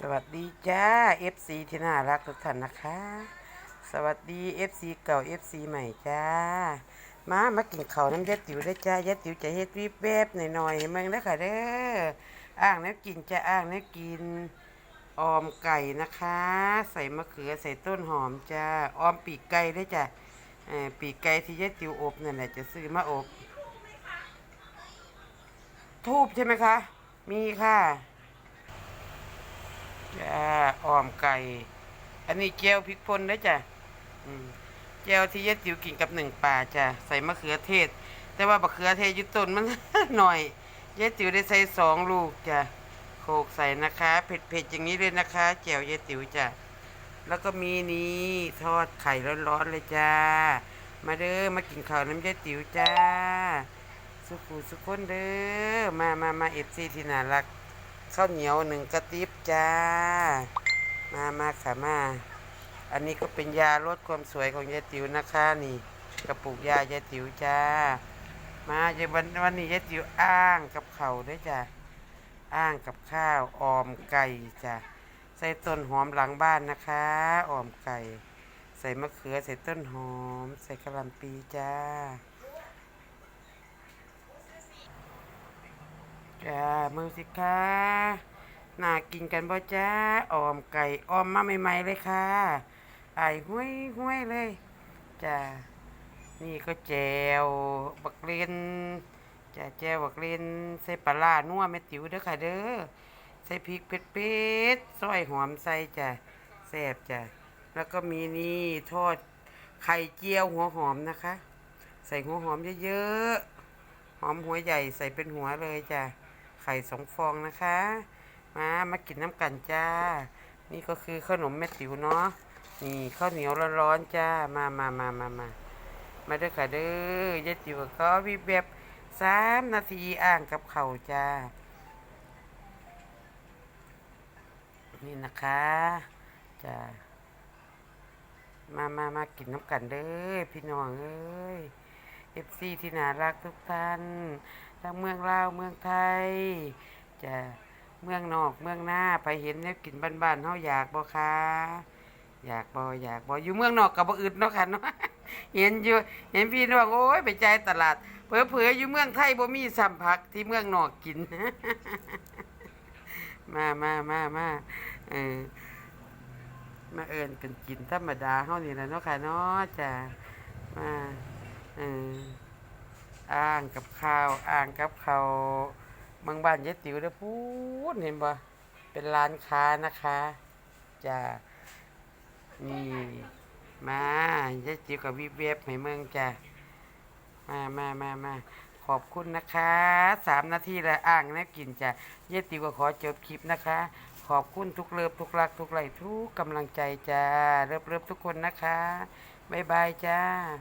สวัสดีจ้า FC ที่น่ารักทุกท่านนะคะ สวัสดี FC เก่า FC ใหม่จ้า มามากินข้าวน้ำยาติ๋วได้จ้ายาติ๋วจะเฮ็ดวิบแวบหน่อยๆให้มึงนะค่ะเด้ออ่างน้ำกินจะอ่างน้ำกินออมไก่นะคะ ใส่มะเขือใส่ต้นหอมจ้าออมปีกไก่ได้จ้ะปีกไก่ที่ยาติ๋วอบนั่นแหละจะซื้อมาอบทูบใช่ไหมคะ มีค่ะ จ้าอ้อมไก่ อันนี้เจียวพริกป่นนะจ้ะอืมเจียวที่ยายติ๋วกินกับหนึ่งป่าจ้ะใส่มะเขือเทศ แต่ว่ามะเขือเทศยุต้นมันหน่อยยายติ๋วได้ใส่สองลูกจ้ะโขกใส่นะคะ เผ็ดๆอย่างนี้เลยนะคะเจียวยายติ๋วจ้ะแล้วก็มีนี้ทอดไข่ร้อนๆเลยจ้า มาเด้อมากินข้าวน้ำยายติ๋วจ้า สุขุสุขคนเด้อมามามาเอฟซีที่น่ารัก ข้าวเหนียวหนึ่งกระติบจ้า มามาค่ะมา อันนี้ก็เป็นยาลดความสวยของยายติ๋วนะคะนี่กระปุกยายายติ๋วจ้า มาเยวันวันนี้ยายติ๋วอ้างกับเขาด้วยจ้ะอ้างกับข้าวออมไก่จ้ะใส่ต้นหอมหลังบ้านนะคะออมไก่ ใส่มะเขือใส่ต้นหอม ใส่กระหลำปีจ้า จ้ามือสิคะน่ากินกันบ่จ้าออมไก่ออมมาใหม่ๆเลยค่ะไอ้ห้วยห้วยเลยจ้านี่ก็แจวบักเลนจ้าแจวบักเลนใส่ปลาร้านัวแม่ติ๋วเด้อค่ะเด้อใส่พริกเผ็ดๆซอยหอมใส่จ้าแซ่บจ้าแล้วก็มีนี่ทอดไข่เจียวหัวหอมนะคะ ใส่หัวหอมเยอะๆหอมหัวใหญ่ใส่เป็นหัวเลยจ้ะ ไข่สองฟองนะคะ มามากินน้ำกันจ้า นี่ก็คือขนมแม่ติ๋วเนาะนี่ข้าวเหนียวร้อนๆจ้ามามามามามามาเด้อค่ะเด้อยายติ๋วก็วิบแบบสามนาทีอ่างกับเข่าจ้า นี่นะคะจ้ามามามากินน้ำกันเด้อพี่น้องเอ้ย เอฟซีที่น่ารักทุกท่าน ทั้งเมืองลาวเมืองไทย จะเมืองนอกเมืองหน้าไปเห็นเนี่ยกินบ้านๆเฮาอยากบ่คะอยากบ่อยากบ่อยู่เมืองนอกกับบ่อึดเนาะค่ะเนาะเห็นอยู่เห็นพี่น้องโอ้ยไปใจตลาดเผลอๆอยู่เมืองไทยบ่มีสัมผักที่เมืองนอกกิน มามามามาเออมาเอินกันกินธรรมดาเฮานี่แหละเนาะค่ะเนาะจ้ะมา อ่างกับข้าวอ่างกับข้าวบางบ้านยายติ๋วเด้อพูดเห็นบ่เป็นร้านค้านะคะจ้ะนี่มายายติ๋วกับวิบเวบให้เมืองจ้ะมามามามาขอบคุณนะคะสามนาทีแล้วอ่างนะกินจ้ะยายติ๋วก็ขอจบคลิปนะคะ ขอบคุณทุกเลิฟทุกรักทุกไหลทุกกำลังใจจ้าเลิฟเลิฟทุกคนนะคะ บ๊ายบายจ้า